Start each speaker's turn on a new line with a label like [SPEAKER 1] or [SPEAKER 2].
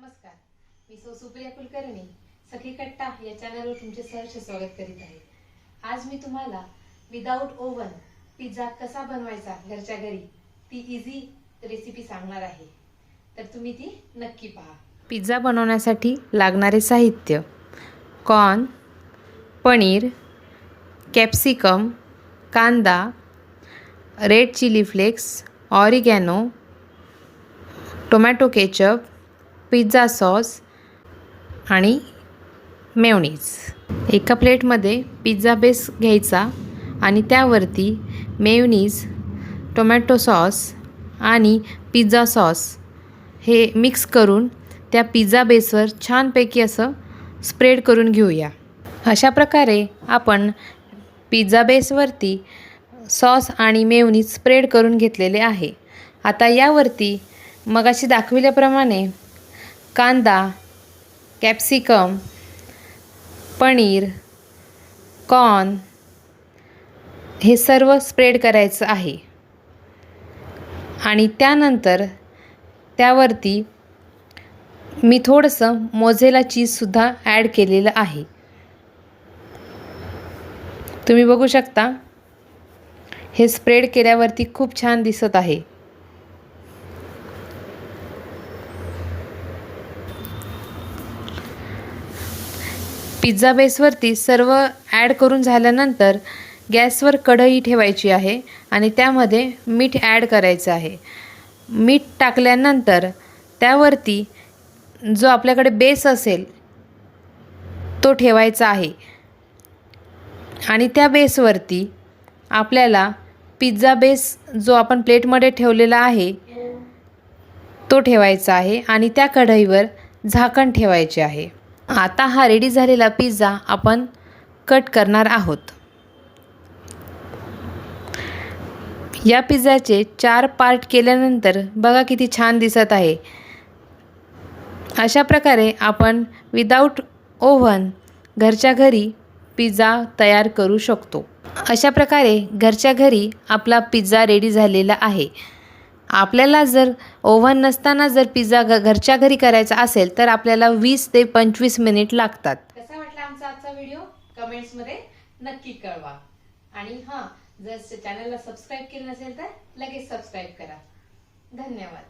[SPEAKER 1] नमस्कार. मी सौ सुप्रिया कुलकर्णी सखी कट्टा या चॅनलवर तुमचे सहर्ष स्वागत करीत आहे. आज मी तुम्हाला विदाऊट ओव्हन पिझ्झा कसा बनवायचा घरच्या घरी ती इझी रेसिपी सांगणार आहे. तर तुम्ही ती नक्की पहा. पिझ्झा बनवण्यासाठी लागणारे साहित्य कॉर्न पनीर कॅप्सिकम कांदा red chilli flakes oregano tomato ketchup pizza sauce आणि मेवनीज एका प्लेटमध्ये पिझ्झा बेस घ्यायचा आणि त्यावरती मेवनीज टोमॅटो सॉस आणि पिझ्झा सॉस हे मिक्स करून त्या पिझ्झा बेसवर छानपैकी असं स्प्रेड करून घेऊया. अशा प्रकारे आपण पिझ्झा बेसवरती सॉस आणि मेवनीज स्प्रेड करून घेतलेले आहे. आता यावरती मगाशी दाखविल्याप्रमाणे कांदा कॅप्सिकम पनीर कॉर्न हे सर्व स्प्रेड करायचं आहे. आणि त्यानंतर त्यावरती मी थोडंसं मोझेला चीजसुद्धा ॲड केलेलं आहे. तुम्ही बघू शकता हे स्प्रेड केल्यावरती खूप छान दिसत आहे. पिझ्झा बेसवरती सर्व ॲड करून झाल्यानंतर गॅसवर कढई ठेवायची आहे आणि त्यामध्ये मीठ ॲड करायचं आहे. मीठ टाकल्यानंतर त्यावरती जो आपल्याकडे बेस असेल तो ठेवायचा आहे. आणि त्या बेसवरती आपल्याला पिझ्झा बेस जो आपण प्लेटमध्ये ठेवलेला आहे तो ठेवायचा आहे आणि त्या कढईवर झाकण ठेवायचे आहे. आता हा रेडी झालेला पिझ्झा आपण कट करणार आहोत. या पिझ्झाचे चार पार्ट केल्यानंतर बघा किती छान दिसत आहे. अशा प्रकारे आपण विदाऊट ओव्हन घरच्या घरी पिझ्झा तयार करू शकतो. अशा प्रकारे घरच्या घरी आपला पिझ्झा रेडी झालेला आहे. आपल्याला जर ओव्हन नसताना जर पिझ्झा घ घरच्या घरी करायचा असेल तर आपल्याला वीस ते पंचवीस मिनिट लागतात. कसा वाटला आमचा आजचा व्हिडिओ? कमेंट्समध्ये नक्की कळवा. आणि हां जर चॅनलला सबस्क्राईब केलं नसेल तर लगेच सबस्क्राईब करा. धन्यवाद.